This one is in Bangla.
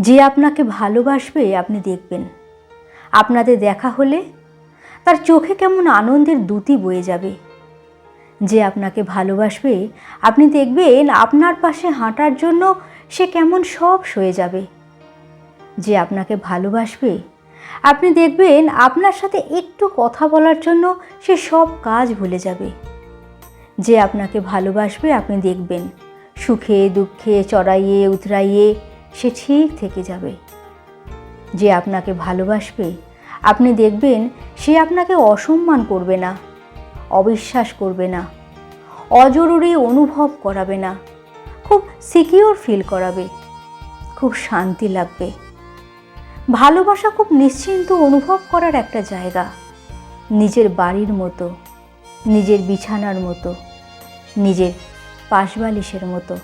যে আপনাকে ভালোবাসবে, আপনি দেখবেন। আপনাদের দেখা হলে তার চোখে কেমন আনন্দের দ্যুতি বয়ে যাবে। যে আপনাকে ভালোবাসবে, আপনি দেখবেন আপনার পাশে হাঁটার জন্য সে কেমন সব সয়ে যাবে। যে আপনাকে ভালোবাসবে, আপনি দেখবেন আপনার সাথে একটু কথা বলার জন্য সে সব কাজ ভুলে যাবে। যে আপনাকে ভালোবাসবে, আপনি দেখবেন। সুখে, দুঃখে, চড়াইয়ে, উতরাইয়ে সে ঠিক থেকে যাবে। যে আপনাকে ভালোবাসবে, আপনি দেখবেন সে আপনাকে অসম্মান করবে না, অবিশ্বাস করবে না, অজরুরি অনুভব করাবে না, খুব সিকিওর ফিল করাবে, খুব শান্তি লাগবে। ভালোবাসা খুব নিশ্চিন্ত অনুভব করার একটা জায়গা, নিজের বাড়ির মতো, নিজের বিছানার মতো, নিজের পাশবালিশের মতো।